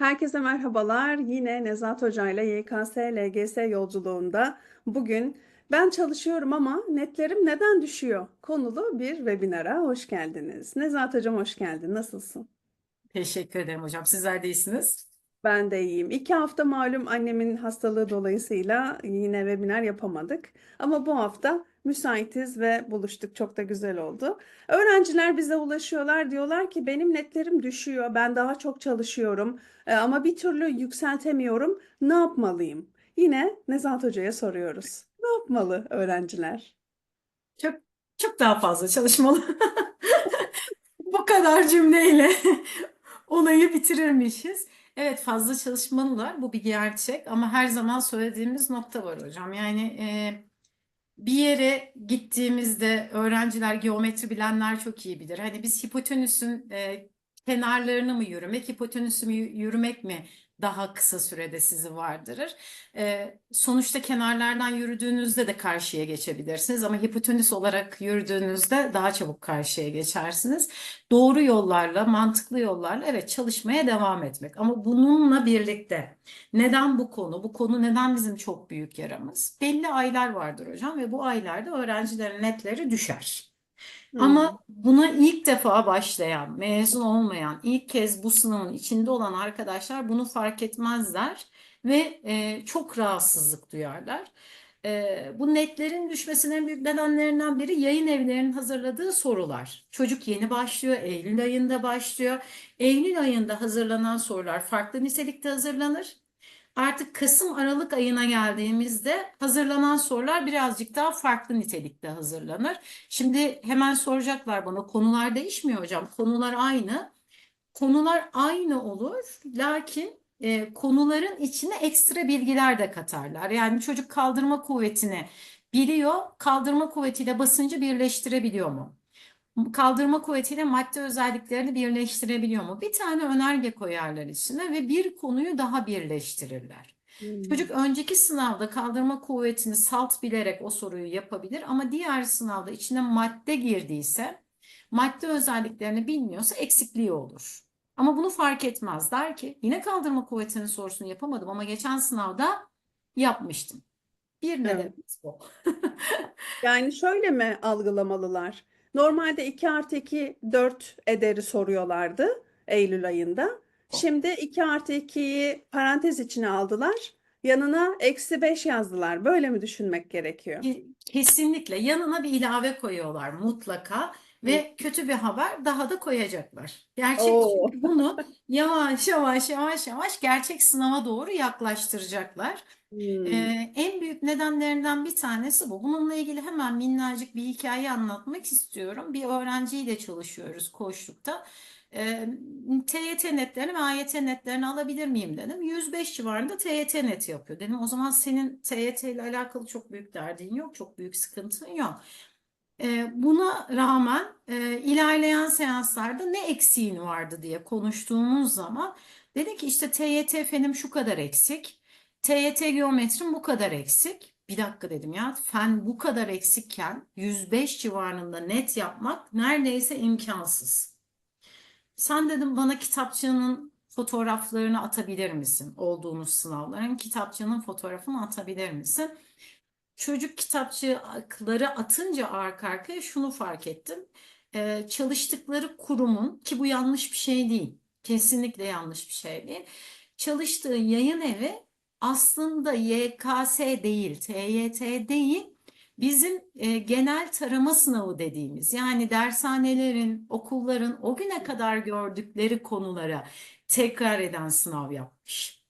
Herkese merhabalar. Yine Nezahat Hoca ile YKS LGS yolculuğunda bugün ben çalışıyorum ama netlerim neden düşüyor konulu bir webinara hoş geldiniz. Nezahat Hocam hoş geldin. Nasılsın? Teşekkür ederim hocam. Sizler de iyisiniz. Ben de iyiyim. İki hafta malum annemin hastalığı dolayısıyla yine webinar yapamadık. Ama bu hafta müsaitiz ve buluştuk. Çok da güzel oldu. Öğrenciler bize ulaşıyorlar. Diyorlar ki benim netlerim düşüyor. Ben daha çok çalışıyorum. E, ama bir türlü yükseltemiyorum. Ne yapmalıyım? Yine Nezahat Hoca'ya soruyoruz. Ne yapmalı öğrenciler? Çok çok daha fazla çalışmalı. Bu kadar cümleyle olayı bitirirmişiz. Evet fazla çalışmalılar. Bu bir gerçek ama her zaman söylediğimiz nokta var hocam. Yani e, bir yere gittiğimizde öğrenciler geometri bilenler çok iyi bilir. Hani biz hipotenüsün e, kenarlarını mı yürümek, hipotenüsü mü yürümek mi daha kısa sürede sizi vardırır. E, sonuçta kenarlardan yürüdüğünüzde de karşıya geçebilirsiniz ama hipotenüs olarak yürüdüğünüzde daha çabuk karşıya geçersiniz. Doğru yollarla, mantıklı yollarla evet çalışmaya devam etmek. Ama bununla birlikte neden bu konu? Bu konu neden bizim çok büyük yaramız? Belli aylar vardır hocam ve bu aylarda öğrencilerin netleri düşer. Ama buna ilk defa başlayan, mezun olmayan, ilk kez bu sınavın içinde olan arkadaşlar bunu fark etmezler ve e, çok rahatsızlık duyarlar. E, bu netlerin düşmesinin en büyük nedenlerinden biri yayın evlerinin hazırladığı sorular. Çocuk yeni başlıyor, Eylül ayında başlıyor. Eylül ayında hazırlanan sorular farklı nitelikte hazırlanır. Artık Kasım Aralık ayına geldiğimizde hazırlanan sorular birazcık daha farklı nitelikte hazırlanır. Şimdi hemen soracaklar bana konular değişmiyor hocam. Konular aynı. Konular aynı olur. Lakin e, konuların içine ekstra bilgiler de katarlar. Yani çocuk kaldırma kuvvetini biliyor. Kaldırma kuvvetiyle basıncı birleştirebiliyor mu? Kaldırma kuvvetiyle madde özelliklerini birleştirebiliyor mu? Bir tane önerge koyarlar içine ve bir konuyu daha birleştirirler. Hmm. Çocuk önceki sınavda kaldırma kuvvetini salt bilerek o soruyu yapabilir ama diğer sınavda içine madde girdiyse, madde özelliklerini bilmiyorsa eksikliği olur. Ama bunu fark etmez der ki yine kaldırma kuvvetinin sorusunu yapamadım ama geçen sınavda yapmıştım. Bir Evet. nedenimiz bu. Yani şöyle mi algılamalılar? Normalde 2 artı 2 4 ederi soruyorlardı Eylül ayında. Şimdi 2 artı 2'yi parantez içine aldılar. Yanına eksi 5 yazdılar. Böyle mi düşünmek gerekiyor? Ke- Kesinlikle yanına bir ilave koyuyorlar mutlaka ve kötü bir haber daha da koyacaklar. Gerçek Oo. bunu yavaş yavaş yavaş yavaş gerçek sınava doğru yaklaştıracaklar. Hmm. Ee, en büyük nedenlerinden bir tanesi bu. Bununla ilgili hemen minnacık bir hikaye anlatmak istiyorum. Bir öğrenciyle çalışıyoruz koçlukta. Ee, TYT netlerini ve AYT netlerini alabilir miyim dedim. 105 civarında TYT net yapıyor. Dedim o zaman senin TYT ile alakalı çok büyük derdin yok, çok büyük sıkıntın yok. Buna rağmen ilerleyen seanslarda ne eksiğin vardı diye konuştuğumuz zaman dedi ki işte TYT fenim şu kadar eksik. TYT geometrim bu kadar eksik. Bir dakika dedim ya fen bu kadar eksikken 105 civarında net yapmak neredeyse imkansız. Sen dedim bana kitapçığının fotoğraflarını atabilir misin? Olduğunuz sınavların kitapçığının fotoğrafını atabilir misin? Çocuk kitapçıkları atınca arka arkaya şunu fark ettim. Ee, çalıştıkları kurumun ki bu yanlış bir şey değil. Kesinlikle yanlış bir şey değil. Çalıştığı yayın evi aslında YKS değil, TYT değil. Bizim e, genel tarama sınavı dediğimiz yani dershanelerin, okulların o güne kadar gördükleri konulara tekrar eden sınav yapmış.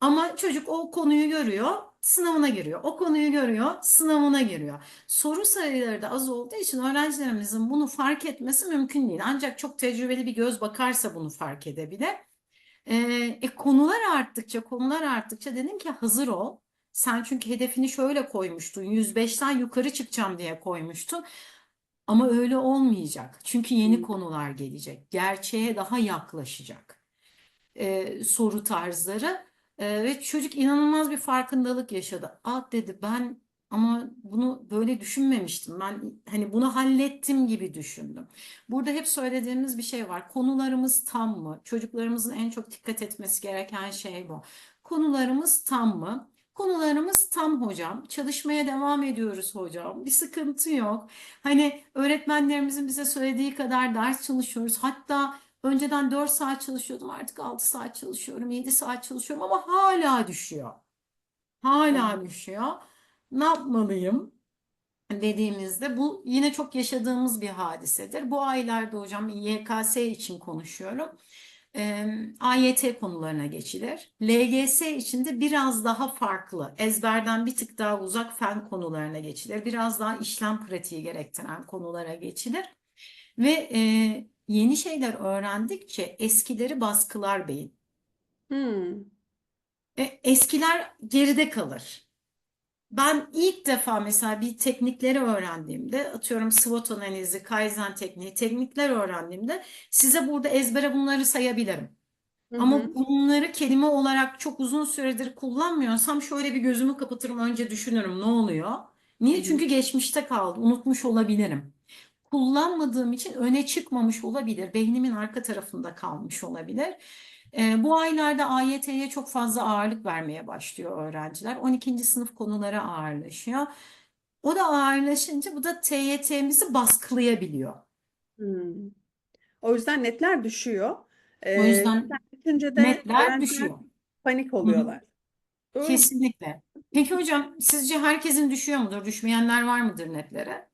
Ama çocuk o konuyu görüyor, sınavına giriyor. O konuyu görüyor, sınavına giriyor. Soru sayıları da az olduğu için öğrencilerimizin bunu fark etmesi mümkün değil. Ancak çok tecrübeli bir göz bakarsa bunu fark edebilir. E, konular arttıkça, konular arttıkça dedim ki hazır ol. Sen çünkü hedefini şöyle koymuştun. 105'ten yukarı çıkacağım diye koymuştun. Ama öyle olmayacak. Çünkü yeni konular gelecek. Gerçeğe daha yaklaşacak e, soru tarzları. E, ve çocuk inanılmaz bir farkındalık yaşadı. Ah dedi ben Ama bunu böyle düşünmemiştim. Ben hani bunu hallettim gibi düşündüm. Burada hep söylediğimiz bir şey var. Konularımız tam mı? Çocuklarımızın en çok dikkat etmesi gereken şey bu. Konularımız tam mı? Konularımız tam hocam. Çalışmaya devam ediyoruz hocam. Bir sıkıntı yok. Hani öğretmenlerimizin bize söylediği kadar ders çalışıyoruz. Hatta önceden 4 saat çalışıyordum. Artık 6 saat çalışıyorum, 7 saat çalışıyorum ama hala düşüyor. Hala düşüyor. Ne yapmalıyım? dediğimizde bu yine çok yaşadığımız bir hadisedir. Bu aylarda hocam YKS için konuşuyorum. Ee, AYT konularına geçilir. LGS için de biraz daha farklı, ezberden bir tık daha uzak fen konularına geçilir. Biraz daha işlem pratiği gerektiren konulara geçilir. Ve e, yeni şeyler öğrendikçe eskileri baskılar beyin. Hmm. E, eskiler geride kalır. Ben ilk defa mesela bir teknikleri öğrendiğimde, atıyorum SWOT analizi, Kaizen tekniği, teknikler öğrendiğimde size burada ezbere bunları sayabilirim. Hı Ama hı. bunları kelime olarak çok uzun süredir kullanmıyorsam şöyle bir gözümü kapatırım, önce düşünürüm ne oluyor? Hı Niye? hı. Çünkü geçmişte kaldı, unutmuş olabilirim. Kullanmadığım için öne çıkmamış olabilir, beynimin arka tarafında kalmış olabilir. Ee, bu aylarda AYT'ye çok fazla ağırlık vermeye başlıyor öğrenciler. 12. sınıf konuları ağırlaşıyor. O da ağırlaşınca bu da TYT'mizi baskılayabiliyor. Hmm. O yüzden netler düşüyor. O Ee, yüzden netler de netler düşüyor. panik Hı hı. oluyorlar. Mu? Kesinlikle. Peki hocam sizce herkesin düşüyor mudur? Düşmeyenler var mıdır netlere?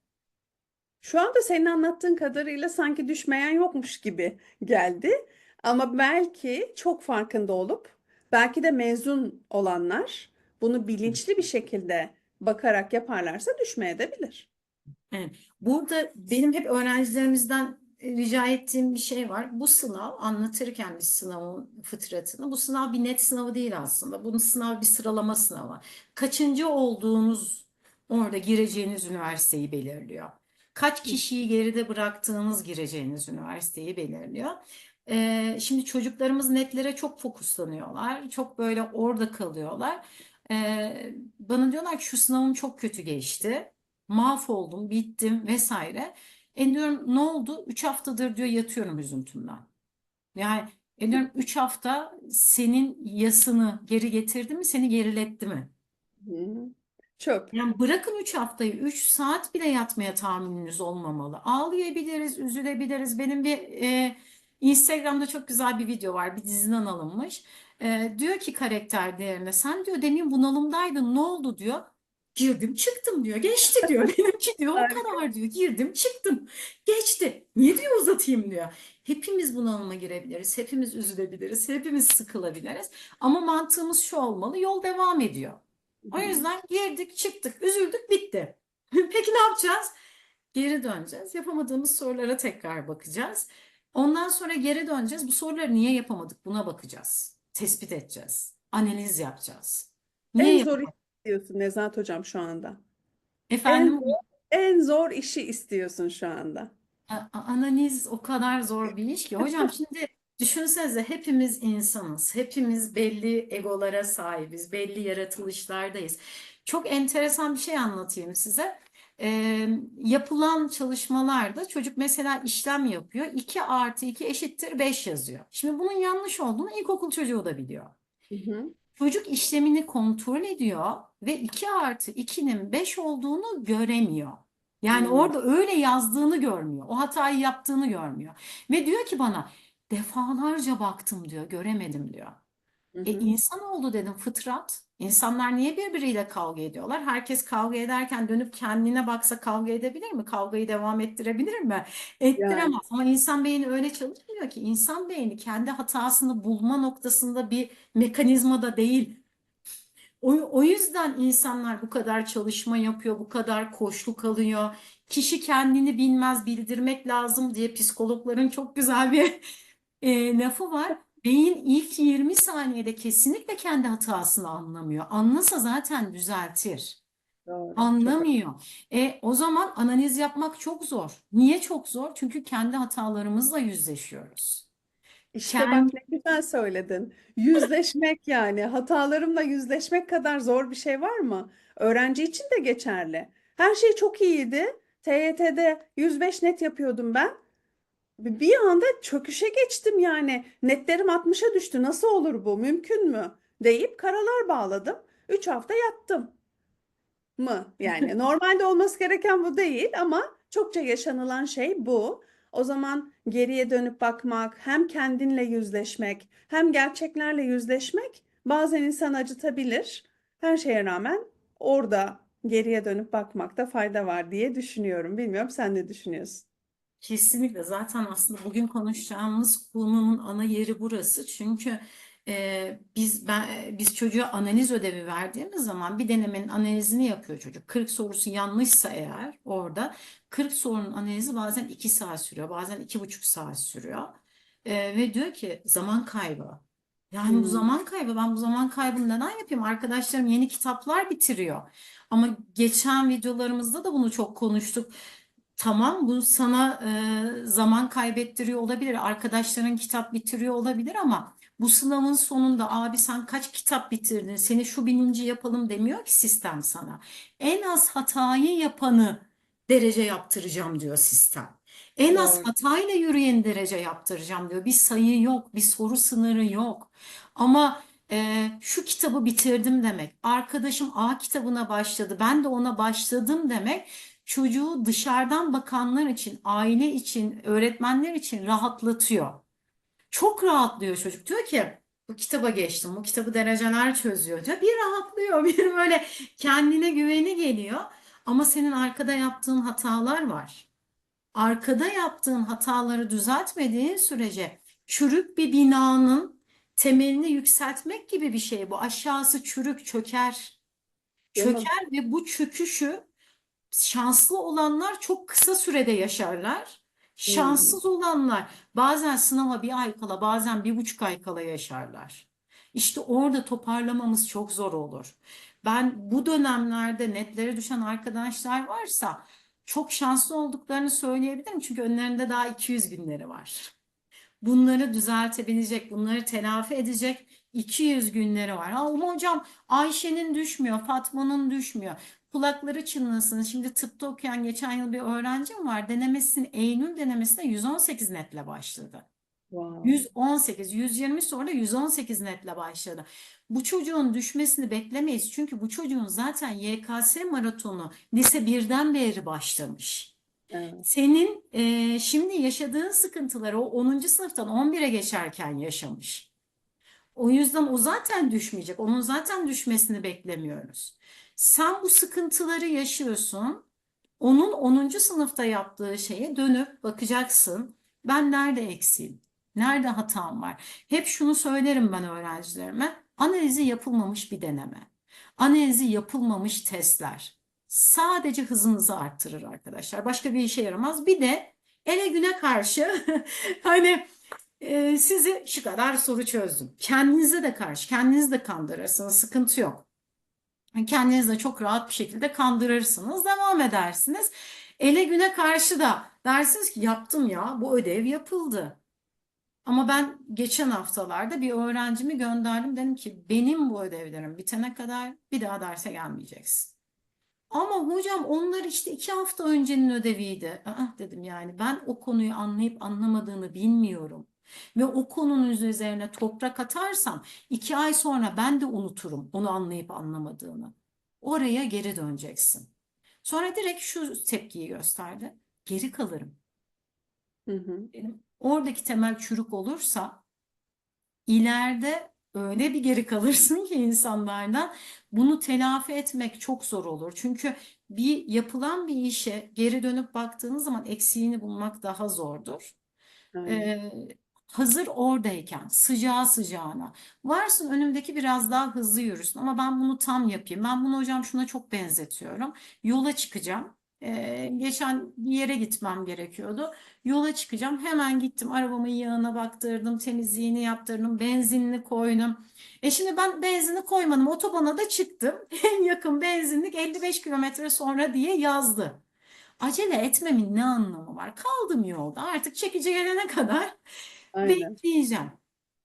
Şu anda senin anlattığın kadarıyla sanki düşmeyen yokmuş gibi geldi. Ama belki çok farkında olup belki de mezun olanlar bunu bilinçli bir şekilde bakarak yaparlarsa düşmeyebilir. Evet. Burada benim hep öğrencilerimizden e, rica ettiğim bir şey var. Bu sınav anlatırken bir sınavın fıtratını, bu sınav bir net sınavı değil aslında. Bunun sınav bir sıralama sınavı. Kaçıncı olduğunuz orada gireceğiniz üniversiteyi belirliyor. Kaç kişiyi geride bıraktığınız gireceğiniz üniversiteyi belirliyor. Ee, şimdi çocuklarımız netlere çok fokuslanıyorlar. Çok böyle orada kalıyorlar. Ee, bana diyorlar ki şu sınavım çok kötü geçti mahvoldum, bittim vesaire. E diyorum ne oldu? 3 haftadır diyor yatıyorum üzüntümden. Yani e diyorum 3 hafta senin yasını geri getirdi mi, seni geriletti mi? Hı. Çöp. Yani bırakın 3 haftayı 3 saat bile yatmaya tahammülünüz olmamalı. Ağlayabiliriz, üzülebiliriz. Benim bir e, Instagram'da çok güzel bir video var. Bir diziden alınmış. E, diyor ki karakter değerine sen diyor demin bunalımdaydın ne oldu diyor. Girdim çıktım diyor. Geçti diyor. Benimki diyor o kadar diyor. Girdim çıktım. Geçti. Niye diyor uzatayım diyor. Hepimiz bunalıma girebiliriz. Hepimiz üzülebiliriz. Hepimiz sıkılabiliriz. Ama mantığımız şu olmalı. Yol devam ediyor. O yüzden girdik, çıktık, üzüldük, bitti. Peki ne yapacağız? Geri döneceğiz. Yapamadığımız sorulara tekrar bakacağız. Ondan sonra geri döneceğiz. Bu soruları niye yapamadık? Buna bakacağız. Tespit edeceğiz. Analiz yapacağız. Niye En zor yapamadık? istiyorsun Nezahat Hocam şu anda. En Efendim? zor, en zor işi istiyorsun şu anda. A- Analiz o kadar zor bir iş ki. Hocam şimdi düşünsenize hepimiz insanız. Hepimiz belli egolara sahibiz. Belli yaratılışlardayız. Çok enteresan bir şey anlatayım size. Ee, yapılan çalışmalarda çocuk mesela işlem yapıyor. 2 artı 2 eşittir 5 yazıyor. Şimdi bunun yanlış olduğunu ilkokul çocuğu da biliyor. Hı hı. Çocuk işlemini kontrol ediyor ve 2 artı 2'nin 5 olduğunu göremiyor. Yani Hmm. orada öyle yazdığını görmüyor. O hatayı yaptığını görmüyor. Ve diyor ki bana defalarca baktım diyor, göremedim diyor. Hı E hı. insanoğlu dedim fıtrat. İnsanlar niye birbiriyle kavga ediyorlar? Herkes kavga ederken dönüp kendine baksa kavga edebilir mi? Kavgayı devam ettirebilir mi? Yani Ettiremez. Ama insan beyni öyle çalışmıyor ki. İnsan beyni kendi hatasını bulma noktasında bir mekanizmada değil. O, o yüzden insanlar bu kadar çalışma yapıyor, bu kadar koşluk alıyor. Kişi kendini bilmez, bildirmek lazım diye psikologların çok güzel bir e, lafı var. Beyin ilk 20 saniyede kesinlikle kendi hatasını anlamıyor. Anlasa zaten düzeltir. doğru. Anlamıyor. E, o zaman analiz yapmak çok zor. Niye çok zor? Çünkü kendi hatalarımızla yüzleşiyoruz. İşte bak Kendi ne güzel söyledin. Yüzleşmek yani hatalarımla yüzleşmek kadar zor bir şey var mı? Öğrenci için de geçerli. Her şey çok iyiydi. TYT'de 105 net yapıyordum ben. Bir anda çöküşe geçtim yani. Netlerim 60'a düştü. Nasıl olur bu? Mümkün mü? deyip karalar bağladım. 3 hafta yattım mı? Yani normalde olması gereken bu değil ama çokça yaşanılan şey bu. O zaman geriye dönüp bakmak, hem kendinle yüzleşmek, hem gerçeklerle yüzleşmek bazen insan acıtabilir. Her şeye rağmen orada geriye dönüp bakmakta fayda var diye düşünüyorum. Bilmiyorum sen ne düşünüyorsun? Kesinlikle zaten aslında bugün konuşacağımız konunun ana yeri burası. Çünkü e, biz ben e, biz çocuğa analiz ödevi verdiğimiz zaman bir denemenin analizini yapıyor çocuk. 40 sorusu yanlışsa eğer orada 40 sorunun analizi bazen 2 saat sürüyor, bazen 2,5 saat sürüyor. E, ve diyor ki zaman kaybı. Yani bu Hmm. zaman kaybı. Ben bu zaman kaybını neden yapayım? Arkadaşlarım yeni kitaplar bitiriyor. Ama geçen videolarımızda da bunu çok konuştuk. Tamam bu sana e, zaman kaybettiriyor olabilir. Arkadaşların kitap bitiriyor olabilir ama bu sınavın sonunda abi sen kaç kitap bitirdin? Seni şu bininci yapalım demiyor ki sistem sana. En az hatayı yapanı derece yaptıracağım diyor sistem. En az Doğru. hatayla yürüyen derece yaptıracağım diyor. Bir sayı yok, bir soru sınırı yok. Ama e, şu kitabı bitirdim demek. Arkadaşım A kitabına başladı, ben de ona başladım demek. Çocuğu dışarıdan bakanlar için, aile için, öğretmenler için rahatlatıyor. Çok rahatlıyor çocuk. Diyor ki bu kitaba geçtim, bu kitabı dereceler çözüyor diyor. Bir rahatlıyor, bir böyle kendine güveni geliyor. Ama senin arkada yaptığın hatalar var. Arkada yaptığın hataları düzeltmediğin sürece çürük bir binanın temelini yükseltmek gibi bir şey bu. Aşağısı çürük, çöker. Çöker ve bu çöküşü şanslı olanlar çok kısa sürede yaşarlar. Hmm. Şanssız olanlar bazen sınava bir ay kala, bazen bir buçuk ay kala yaşarlar. İşte orada toparlamamız çok zor olur. Ben bu dönemlerde netlere düşen arkadaşlar varsa çok şanslı olduklarını söyleyebilirim. Çünkü önlerinde daha 200 günleri var. Bunları düzeltebilecek, bunları telafi edecek 200 günleri var. Ha, ama hocam Ayşe'nin düşmüyor, Fatma'nın düşmüyor. Kulakları çınlasın. Şimdi tıpta okuyan geçen yıl bir öğrencim var. Denemesinin Eylül denemesine 118 netle başladı. Wow. 118, 120 sonra 118 netle başladı. Bu çocuğun düşmesini beklemeyiz. Çünkü bu çocuğun zaten YKS maratonu lise 1'den beri başlamış. Evet. Senin eee, şimdi yaşadığın sıkıntıları o 10. sınıftan 11'e geçerken yaşamış. O yüzden o zaten düşmeyecek. Onun zaten düşmesini beklemiyoruz. Sen bu sıkıntıları yaşıyorsun. Onun 10. sınıfta yaptığı şeye dönüp bakacaksın. Ben nerede eksiğim? Nerede hatam var? Hep şunu söylerim ben öğrencilerime. Analizi yapılmamış bir deneme. Analizi yapılmamış testler. Sadece hızınızı arttırır arkadaşlar. Başka bir işe yaramaz. Bir de ele güne karşı hani e, sizi şu kadar soru çözdüm. Kendinize de karşı, kendinizi de kandırırsınız. Sıkıntı yok. Kendinizi de çok rahat bir şekilde kandırırsınız, devam edersiniz. Ele güne karşı da dersiniz ki yaptım ya, bu ödev yapıldı. Ama ben geçen haftalarda bir öğrencimi gönderdim. Dedim ki benim bu ödevlerim bitene kadar bir daha derse gelmeyeceksin. Ama hocam onlar işte iki hafta öncenin ödeviydi. Aa, dedim yani ben o konuyu anlayıp anlamadığını bilmiyorum. Ve o konunun üzerine toprak atarsam iki ay sonra ben de unuturum onu anlayıp anlamadığını. Oraya geri döneceksin. Sonra direkt şu tepkiyi gösterdi. Geri kalırım. Hı hı. Benim oradaki temel çürük olursa ileride öyle bir geri kalırsın ki insanlardan bunu telafi etmek çok zor olur. Çünkü bir yapılan bir işe geri dönüp baktığınız zaman eksiğini bulmak daha zordur. Aynen. Ee, hazır oradayken sıcağı sıcağına varsın önümdeki biraz daha hızlı yürüsün ama ben bunu tam yapayım. Ben bunu hocam şuna çok benzetiyorum. Yola çıkacağım. Ee, geçen bir yere gitmem gerekiyordu. Yola çıkacağım. Hemen gittim. Arabamın yağına baktırdım. Temizliğini yaptırdım. Benzinini koydum. E şimdi ben benzini koymadım. Otobana da çıktım. En yakın benzinlik 55 kilometre sonra diye yazdı. Acele etmemin ne anlamı var? Kaldım yolda. Artık çekici gelene kadar Aynen. bekleyeceğim.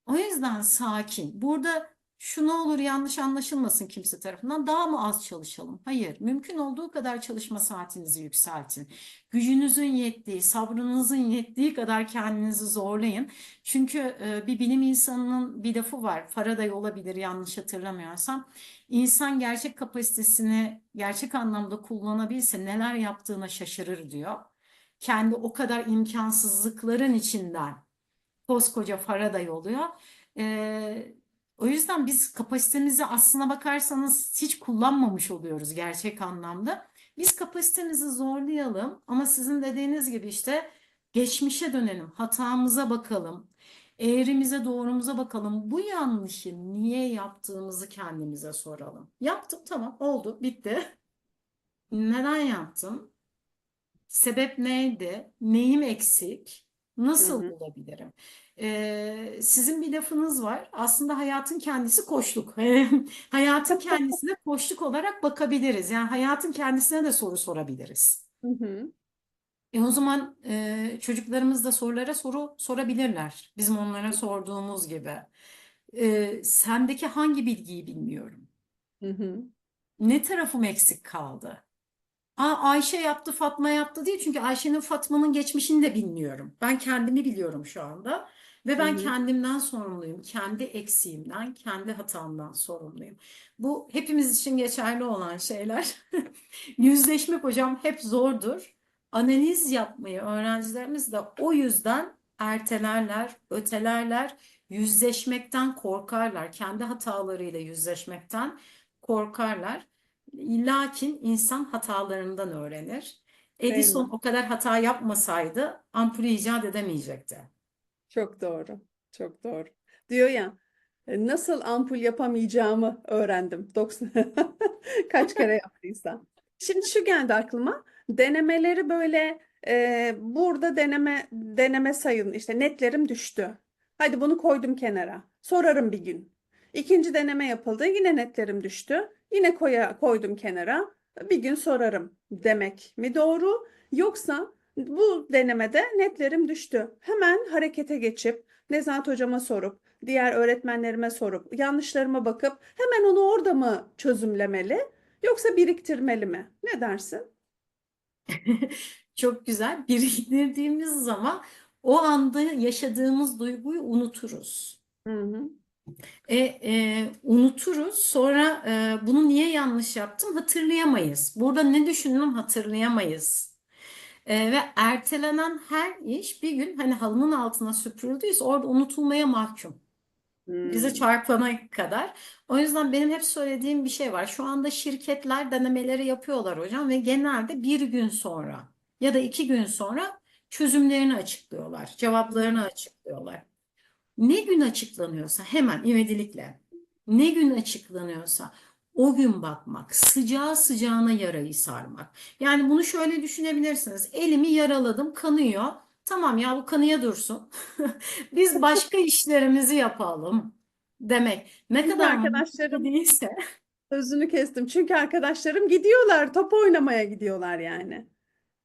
O yüzden sakin. Burada şu ne olur yanlış anlaşılmasın kimse tarafından daha mı az çalışalım? Hayır, mümkün olduğu kadar çalışma saatinizi yükseltin. Gücünüzün yettiği, sabrınızın yettiği kadar kendinizi zorlayın. Çünkü e, bir bilim insanının bir lafı var. Faraday olabilir yanlış hatırlamıyorsam. İnsan gerçek kapasitesini gerçek anlamda kullanabilse neler yaptığına şaşırır diyor. Kendi o kadar imkansızlıkların içinden koskoca Faraday oluyor. Ee, o yüzden biz kapasitemizi aslına bakarsanız hiç kullanmamış oluyoruz gerçek anlamda. Biz kapasitemizi zorlayalım ama sizin dediğiniz gibi işte geçmişe dönelim, hatamıza bakalım, eğrimize doğrumuza bakalım. Bu yanlışı niye yaptığımızı kendimize soralım. Yaptım tamam oldu bitti. Neden yaptım? Sebep neydi? Neyim eksik? Nasıl Hı hı. bulabilirim? Ee, sizin bir lafınız var. Aslında hayatın kendisi koçluk. Hayatın kendisine koçluk olarak bakabiliriz. Yani hayatın kendisine de soru sorabiliriz. E o zaman e, çocuklarımız da sorulara soru sorabilirler. Bizim onlara sorduğumuz gibi. E, sendeki hangi bilgiyi bilmiyorum? Hı hı. Ne tarafım eksik kaldı? Aa, Ayşe yaptı, Fatma yaptı değil. Çünkü Ayşe'nin, Fatma'nın geçmişini de bilmiyorum. Ben kendimi biliyorum şu anda. Ve Hı ben hı. kendimden sorumluyum. Kendi eksiğimden, kendi hatamdan sorumluyum. Bu hepimiz için geçerli olan şeyler. Yüzleşmek hocam hep zordur. Analiz yapmayı öğrencilerimiz de o yüzden ertelerler, ötelerler, yüzleşmekten korkarlar. Kendi hatalarıyla yüzleşmekten korkarlar. Lakin insan hatalarından öğrenir. Edison o kadar hata yapmasaydı ampulü icat edemeyecekti. Çok doğru. Çok doğru. Diyor ya e, nasıl ampul yapamayacağımı öğrendim. 90 kaç kere yaptıysam. Şimdi şu geldi aklıma. Denemeleri böyle e, burada deneme deneme sayın işte netlerim düştü. Hadi bunu koydum kenara. Sorarım bir gün. İkinci deneme yapıldı. Yine netlerim düştü. Yine koya, koydum kenara. Bir gün sorarım demek mi doğru? Yoksa bu denemede netlerim düştü. Hemen harekete geçip Nezahat hocama sorup, diğer öğretmenlerime sorup, yanlışlarıma bakıp hemen onu orada mı çözümlemeli yoksa biriktirmeli mi? Ne dersin? Çok güzel. Biriktirdiğimiz zaman o anda yaşadığımız duyguyu unuturuz. Hı hı. E, e, unuturuz. Sonra e, bunu niye yanlış yaptım hatırlayamayız. Burada ne düşündüm hatırlayamayız. E, ve ertelenen her iş bir gün hani halının altına süpürüldüyse orada unutulmaya mahkum. Bize Hmm. çarpana kadar. O yüzden benim hep söylediğim bir şey var. Şu anda şirketler denemeleri yapıyorlar hocam ve genelde bir gün sonra ya da iki gün sonra çözümlerini açıklıyorlar, cevaplarını açıklıyorlar. Ne gün açıklanıyorsa hemen ivedilikle, ne gün açıklanıyorsa o gün bakmak, sıcağı sıcağına yarayı sarmak. Yani bunu şöyle düşünebilirsiniz. Elimi yaraladım, kanıyor. Tamam ya bu kanıya dursun. Biz başka işlerimizi yapalım demek. Ne Çünkü kadar arkadaşlarım değilse. sözünü kestim. Çünkü arkadaşlarım gidiyorlar, top oynamaya gidiyorlar yani.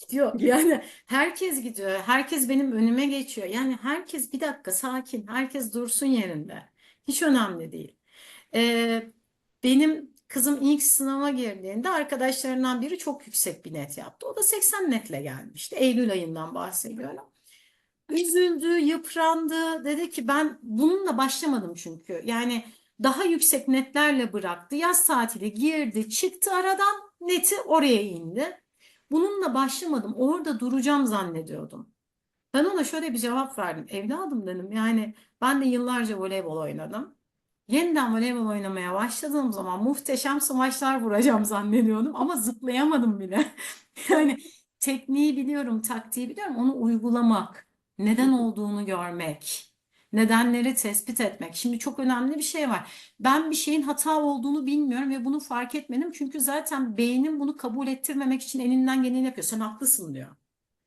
Gidiyor. Yani herkes gidiyor. Herkes benim önüme geçiyor. Yani herkes bir dakika sakin. Herkes dursun yerinde. Hiç önemli değil. Ee, benim kızım ilk sınava girdiğinde arkadaşlarından biri çok yüksek bir net yaptı. O da 80 netle gelmişti. Eylül ayından bahsediyorum. Üzüldü, yıprandı. Dedi ki ben bununla başlamadım çünkü. Yani daha yüksek netlerle bıraktı. Yaz tatili girdi, çıktı aradan. Neti oraya indi. Bununla başlamadım. Orada duracağım zannediyordum. Ben ona şöyle bir cevap verdim. Evladım dedim. Yani ben de yıllarca voleybol oynadım. Yeniden voleybol oynamaya başladığım zaman muhteşem smaçlar vuracağım zannediyordum ama zıplayamadım bile. Yani tekniği biliyorum, taktiği biliyorum. Onu uygulamak, neden olduğunu görmek, nedenleri tespit etmek. Şimdi çok önemli bir şey var. Ben bir şeyin hata olduğunu bilmiyorum ve bunu fark etmedim. Çünkü zaten beynim bunu kabul ettirmemek için elinden geleni yapıyor. Sen haklısın diyor.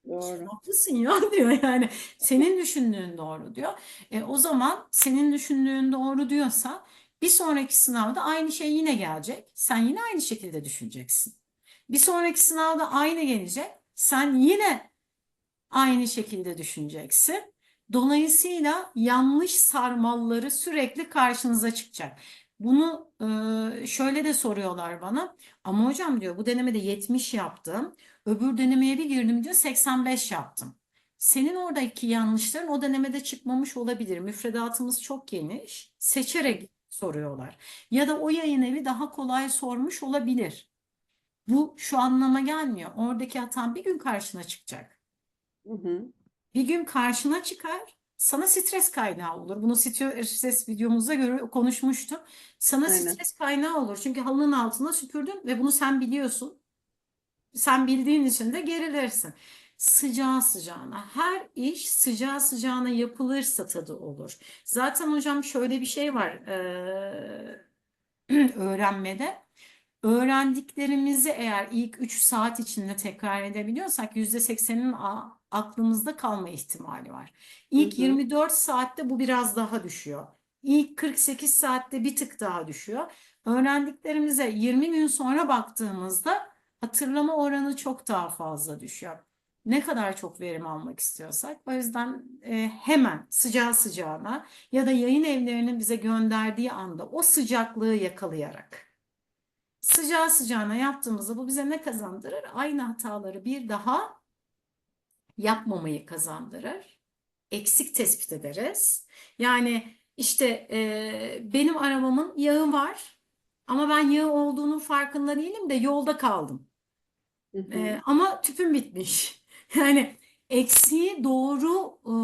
Doğru. Haklısın ya diyor yani. Senin düşündüğün doğru diyor. E, o zaman senin düşündüğün doğru diyorsa bir sonraki sınavda aynı şey yine gelecek. Sen yine aynı şekilde düşüneceksin. Bir sonraki sınavda aynı gelecek. Sen yine aynı şekilde düşüneceksin. Dolayısıyla yanlış sarmalları sürekli karşınıza çıkacak. Bunu şöyle de soruyorlar bana. Ama hocam diyor bu denemede 70 yaptım. Öbür denemeye bir girdim diyor 85 yaptım. Senin oradaki yanlışların o denemede çıkmamış olabilir. Müfredatımız çok geniş. Seçerek soruyorlar. Ya da o yayın evi daha kolay sormuş olabilir. Bu şu anlama gelmiyor. Oradaki hatan bir gün karşına çıkacak. Hı hı. Bir gün karşına çıkar, sana stres kaynağı olur. Bunu stres videomuzda göre konuşmuştum. Sana Aynen. stres kaynağı olur. Çünkü halının altına süpürdün ve bunu sen biliyorsun. Sen bildiğin için de gerilirsin. Sıcağı sıcağına. Her iş sıcağı sıcağına yapılırsa tadı olur. Zaten hocam şöyle bir şey var eee, öğrenmede. Öğrendiklerimizi eğer ilk 3 saat içinde tekrar edebiliyorsak %80'in a- aklımızda kalma ihtimali var. İlk Hı hı. 24 saatte bu biraz daha düşüyor. İlk 48 saatte bir tık daha düşüyor. Öğrendiklerimize 20 gün sonra baktığımızda hatırlama oranı çok daha fazla düşüyor. Ne kadar çok verim almak istiyorsak. O yüzden e, hemen sıcağı sıcağına ya da yayın evlerinin bize gönderdiği anda o sıcaklığı yakalayarak sıcağı sıcağına yaptığımızda bu bize ne kazandırır? Aynı hataları bir daha yapmamayı kazandırır. Eksik tespit ederiz. Yani işte e, benim arabamın yağı var ama ben yağı olduğunun farkında değilim de yolda kaldım. Hı hı. E, ama tüpüm bitmiş. Yani eksiği doğru e,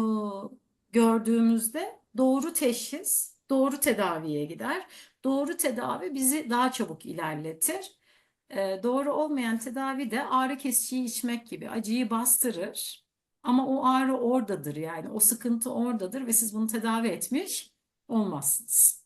gördüğümüzde doğru teşhis, doğru tedaviye gider. Doğru tedavi bizi daha çabuk ilerletir. E, doğru olmayan tedavi de ağrı kesiciyi içmek gibi acıyı bastırır. Ama o ağrı oradadır yani o sıkıntı oradadır ve siz bunu tedavi etmiş olmazsınız.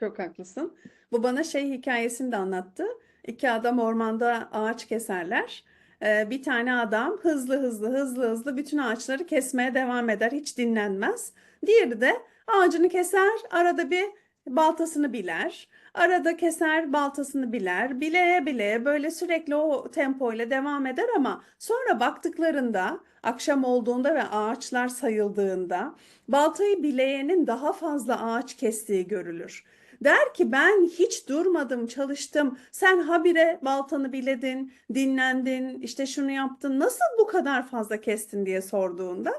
Çok haklısın. Bu bana şey hikayesini de anlattı. İki adam ormanda ağaç keserler. Ee, bir tane adam hızlı hızlı hızlı hızlı bütün ağaçları kesmeye devam eder. Hiç dinlenmez. Diğeri de ağacını keser, arada bir baltasını biler. Arada keser, baltasını biler. Bileye bileye böyle sürekli o tempoyla devam eder ama sonra baktıklarında akşam olduğunda ve ağaçlar sayıldığında baltayı bileyenin daha fazla ağaç kestiği görülür. Der ki ben hiç durmadım, çalıştım. Sen habire baltanı biledin, dinlendin, işte şunu yaptın. Nasıl bu kadar fazla kestin diye sorduğunda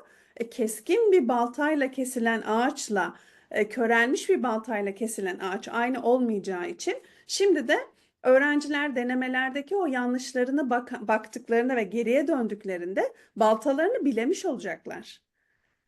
keskin bir baltayla kesilen ağaçla e, körelmiş bir baltayla kesilen ağaç aynı olmayacağı için şimdi de öğrenciler denemelerdeki o yanlışlarını bak baktıklarında ve geriye döndüklerinde baltalarını bilemiş olacaklar.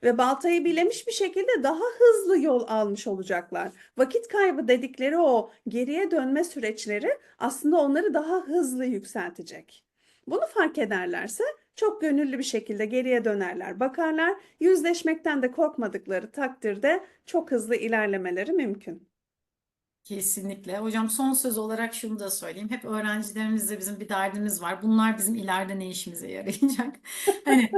Ve baltayı bilemiş bir şekilde daha hızlı yol almış olacaklar. Vakit kaybı dedikleri o geriye dönme süreçleri aslında onları daha hızlı yükseltecek. Bunu fark ederlerse çok gönüllü bir şekilde geriye dönerler, bakarlar. Yüzleşmekten de korkmadıkları takdirde çok hızlı ilerlemeleri mümkün. Kesinlikle. Hocam son söz olarak şunu da söyleyeyim. Hep öğrencilerimizle bizim bir derdimiz var. Bunlar bizim ileride ne işimize yarayacak? Hani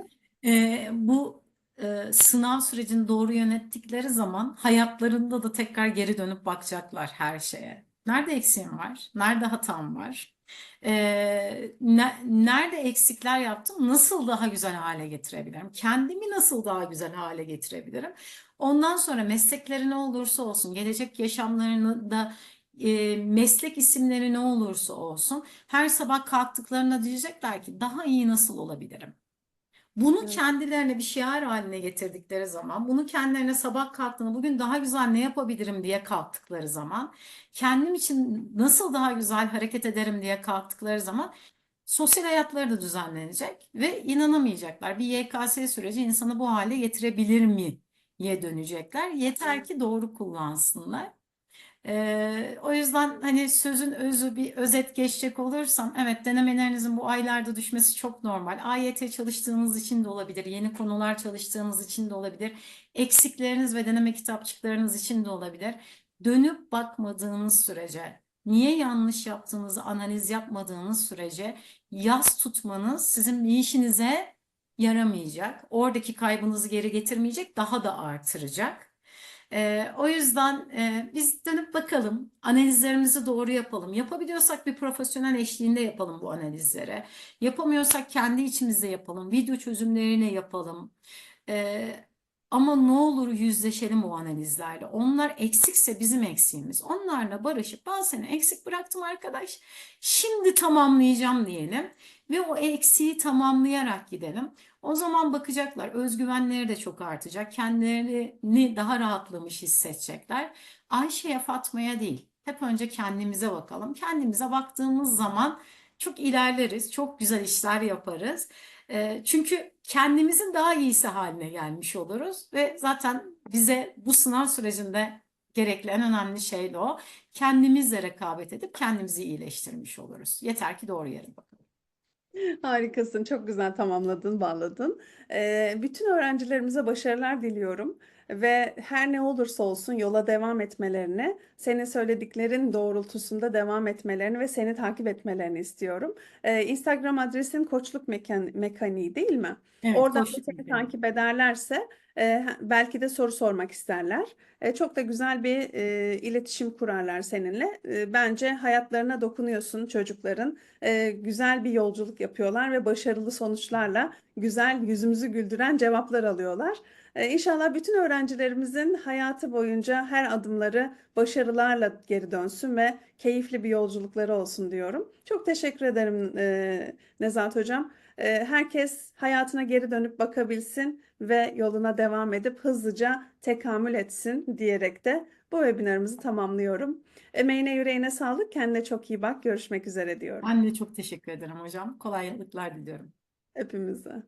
e, bu e, sınav sürecini doğru yönettikleri zaman hayatlarında da tekrar geri dönüp bakacaklar her şeye. Nerede eksiğim var? Nerede hatam var? E, ne- nerede eksikler yaptım? Nasıl daha güzel hale getirebilirim? Kendimi nasıl daha güzel hale getirebilirim? Ondan sonra meslekleri ne olursa olsun, gelecek yaşamlarını da e, meslek isimleri ne olursa olsun, her sabah kalktıklarında diyecekler ki daha iyi nasıl olabilirim? Bunu Evet. kendilerine bir şiar haline getirdikleri zaman, bunu kendilerine sabah kalktığında bugün daha güzel ne yapabilirim diye kalktıkları zaman, kendim için nasıl daha güzel hareket ederim diye kalktıkları zaman sosyal hayatları da düzenlenecek ve inanamayacaklar. Bir YKS süreci insanı bu hale getirebilir mi? ye dönecekler. Yeter ki doğru kullansınlar. O yüzden hani sözün özü bir özet geçecek olursam evet denemelerinizin bu aylarda düşmesi çok normal. AYT çalıştığınız için de olabilir, yeni konular çalıştığınız için de olabilir, eksikleriniz ve deneme kitapçıklarınız için de olabilir. Dönüp bakmadığınız sürece, niye yanlış yaptığınızı analiz yapmadığınız sürece yas tutmanız sizin işinize yaramayacak. Oradaki kaybınızı geri getirmeyecek, daha da artıracak. Ee, o yüzden e, biz dönüp bakalım, analizlerimizi doğru yapalım. Yapabiliyorsak bir profesyonel eşliğinde yapalım bu analizleri. Yapamıyorsak kendi içimizde yapalım, video çözümlerini yapalım. Ee, Ama ne olur yüzleşelim o analizlerle. Onlar eksikse bizim eksiğimiz. Onlarla barışıp ben seni eksik bıraktım arkadaş. Şimdi tamamlayacağım diyelim ve o eksiği tamamlayarak gidelim. O zaman bakacaklar özgüvenleri de çok artacak. Kendilerini daha rahatlamış hissedecekler. Ayşe'ye Fatma'ya değil. Hep önce kendimize bakalım. Kendimize baktığımız zaman çok ilerleriz, çok güzel işler yaparız. Çünkü kendimizin daha iyisi haline gelmiş oluruz ve zaten bize bu sınav sürecinde gerekli en önemli şey de o. Kendimizle rekabet edip kendimizi iyileştirmiş oluruz. Yeter ki doğru yere bakalım. Harikasın, çok güzel tamamladın, bağladın. Ee, bütün öğrencilerimize başarılar diliyorum ve her ne olursa olsun yola devam etmelerini, senin söylediklerin doğrultusunda devam etmelerini ve seni takip etmelerini istiyorum. Ee, Instagram adresin Koçluk Mekan Mekaniği değil mi? Evet, Oradan da seni takip ederlerse e, belki de soru sormak isterler. E, çok da güzel bir e, iletişim kurarlar seninle. E, bence hayatlarına dokunuyorsun çocukların. E, güzel bir yolculuk yapıyorlar ve başarılı sonuçlarla güzel yüzümüzü güldüren cevaplar alıyorlar. E, İnşallah bütün öğrencilerimizin hayatı boyunca her adımları başarılarla geri dönsün ve keyifli bir yolculukları olsun diyorum. Çok teşekkür ederim e, Nezahat Hocam. E, Herkes hayatına geri dönüp bakabilsin ve yoluna devam edip hızlıca tekamül etsin diyerek de bu webinarımızı tamamlıyorum. Emeğine yüreğine sağlık. Kendine çok iyi bak. Görüşmek üzere diyorum Ben de çok teşekkür ederim hocam. Kolaylıklar diliyorum. hepimize.